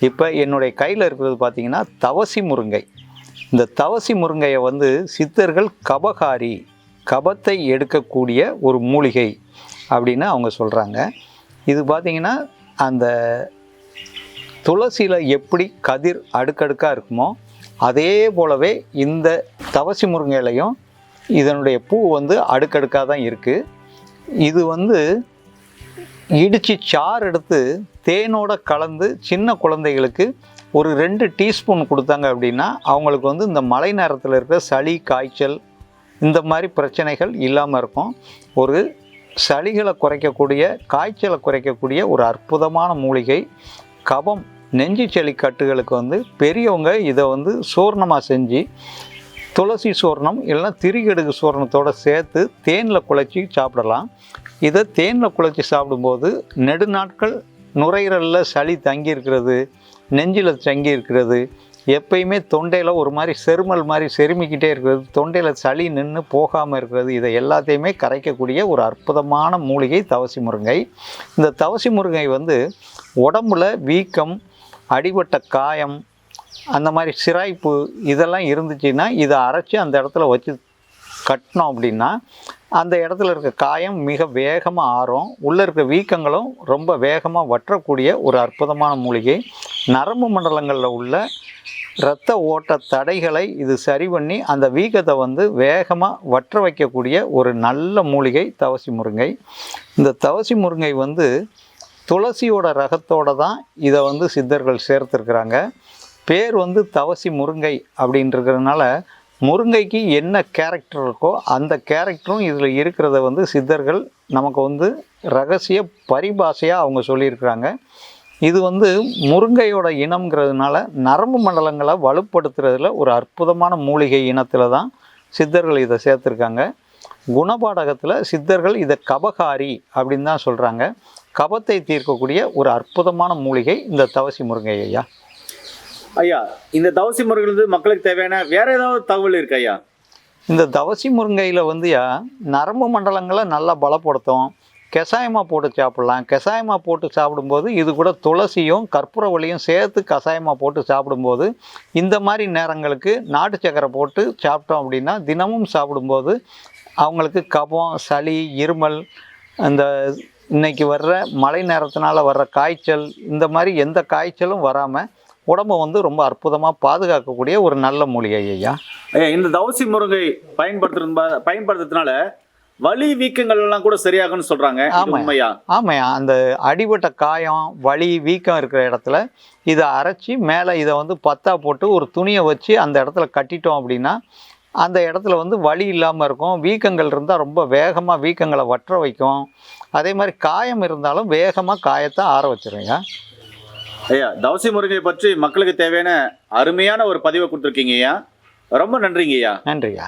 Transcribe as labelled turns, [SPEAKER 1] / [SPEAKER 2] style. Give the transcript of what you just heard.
[SPEAKER 1] இப்போ என்னுடைய கையில் இருக்கிறது பார்த்தீங்கன்னா தவசி முருங்கை. இந்த தவசி முருங்கையை வந்து சித்தர்கள் கபகாரி கபத்தை எடுக்கக்கூடிய ஒரு மூலிகை அப்படின்னு அவங்க சொல்கிறாங்க இது பார்த்திங்கன்னா அந்த துளசியில் எப்படி கதிர் அடுக்கடுக்காக இருக்குமோ அதே போலவே இந்த தவசி முருங்கையிலையும் இதனுடைய பூ வந்து அடுக்கடுக்காக தான் இருக்குது இது வந்து இடித்து சாறு எடுத்து தேனோட கலந்து சின்ன குழந்தைகளுக்கு ஒரு ரெண்டு டீஸ்பூன் கொடுத்தாங்க அப்படின்னா அவங்களுக்கு வந்து இந்த மழை நேரத்தில் இருக்கிற சளி காய்ச்சல் இந்த மாதிரி பிரச்சனைகள் இல்லாமல் இருக்கும். ஒரு சளிகளை குறைக்கக்கூடிய காய்ச்சலை குறைக்கக்கூடிய ஒரு அற்புதமான மூலிகை. கபம் நெஞ்சு சளி கட்டுகளுக்கு வந்து பெரியவங்க இதை வந்து சூர்ணமாக செஞ்சு துளசி சூர்ணம் இல்லைன்னா திரிகடுகு சூர்ணத்தோடு சேர்த்து தேனில் குழச்சி சாப்பிடலாம். இதை தேனில் குழச்சி சாப்பிடும்போது நெடுநாட்கள் நுரையீரலில் சளி தங்கி இருக்கிறது நெஞ்சில் தங்கி இருக்கிறது எப்பயுமே தொண்டையில் ஒரு மாதிரி செருமல் மாதிரி செருமிக்கிட்டே இருக்கிறது தொண்டையில் சளி நின்று போகாமல் இருக்கிறது இதை எல்லாத்தையுமே கரைக்கக்கூடிய ஒரு அற்புதமான மூலிகை தவசி முருங்கை. இந்த தவசி முருங்கை வந்து உடம்புல வீக்கம் அடிபட்ட காயம் அந்த மாதிரி சிராய்ப்பு இதெல்லாம் இருந்துச்சுன்னா இதை அரைச்சி அந்த இடத்துல வச்சு கட்டினோம் அப்படின்னா அந்த இடத்துல இருக்க காயம் மிக வேகமாக ஆறும். உள்ளே இருக்க வீக்கங்களும் ரொம்ப வேகமாக வற்றக்கூடிய ஒரு அற்புதமான மூலிகை. நரம்பு மண்டலங்களில் உள்ள இரத்த ஓட்ட தடைகளை இது சரி பண்ணி அந்த வீக்கத்தை வந்து வேகமாக வற்ற வைக்கக்கூடிய ஒரு நல்ல மூலிகை தவசி முருங்கை. இந்த தவசி முருங்கை வந்து துளசியோட ரகத்தோட தான் இதை வந்து சித்தர்கள் சேர்த்துருக்குறாங்க. பேர் வந்து தவசி முருங்கை அப்படின்றதுனால முருங்கைக்கு என்ன கேரக்டர் இருக்கோ அந்த கேரக்டரும் இதில் இருக்கிறத வந்து சித்தர்கள் நமக்கு வந்து ரகசிய பரிபாஷையாக அவங்க சொல்லியிருக்கிறாங்க. இது வந்து முருங்கையோட இனம்ங்கிறதுனால நரம்பு மண்டலங்களை வலுப்படுத்துறதுல ஒரு அற்புதமான மூலிகை இனத்தில் தான் சித்தர்கள் இதை சேர்த்துருக்காங்க. குணபாடகத்தில் சித்தர்கள் இதை கபகாரி அப்படின்னு தான் சொல்கிறாங்க கபத்தை தீர்க்கக்கூடிய ஒரு அற்புதமான மூலிகை இந்த தவசி முருங்கை ஐயா.
[SPEAKER 2] ஐயா இந்த தவசி வந்து மக்களுக்கு தேவையான வேற ஏதாவது தகவல் இருக்கு ஐயா?
[SPEAKER 1] இந்த தவசி முருங்கையில் வந்துயா நரம்பு மண்டலங்களை நல்லா பலப்படுத்தும் கஷாயமாக போட்டு சாப்பிட்லாம். கஷாயமாக போட்டு சாப்பிடும்போது இது கூட துளசியும் கற்பூரவள்ளியும் சேர்த்து கஷாயமாக போட்டு சாப்பிடும்போது இந்த மாதிரி நேரங்களுக்கு நாட்டு சக்கரை போட்டு சாப்பிட்டோம் அப்படின்னா தினமும் சாப்பிடும்போது அவங்களுக்கு கபம் சளி இருமல் அந்த இன்றைக்கி வர்ற மழை நேரத்தினால வர்ற காய்ச்சல் இந்த மாதிரி எந்த காய்ச்சலும் வராமல் உடம்பை வந்து ரொம்ப அற்புதமாக பாதுகாக்கக்கூடிய ஒரு நல்ல மூலிகை ஐயா.
[SPEAKER 2] ஐயா இந்த தவசி முருங்கை பயன்படுத்துறது பயன்படுத்துறதுனால வலி வீக்கங்கள் எல்லாம் கூட சரியாகும்னு சொல்றாங்க. உண்மையா?
[SPEAKER 1] ஆமாம் அந்த அடிபட்ட காயம் வலி வீக்கம் இருக்கிற இடத்துல இதை அரைச்சி மேலே இதை வந்து பத்தா போட்டு ஒரு துணியை வச்சு அந்த இடத்துல கட்டிட்டோம் அப்படின்னா அந்த இடத்துல வந்து வலி இல்லாமல் இருக்கும். வீக்கங்கள் இருந்தால் ரொம்ப வேகமாக வீக்கங்களை வற்ற வைக்கும். அதே மாதிரி காயம் இருந்தாலும் வேகமாக காயத்தை ஆற வச்சிருங்க
[SPEAKER 2] ஐயா தவசி முருங்கை பற்றி மக்களுக்கு தேவையான அருமையான ஒரு பதிவை கொடுத்துருக்கீங்க ஐயா. ரொம்ப நன்றிங்க ஐயா.
[SPEAKER 1] நன்றியா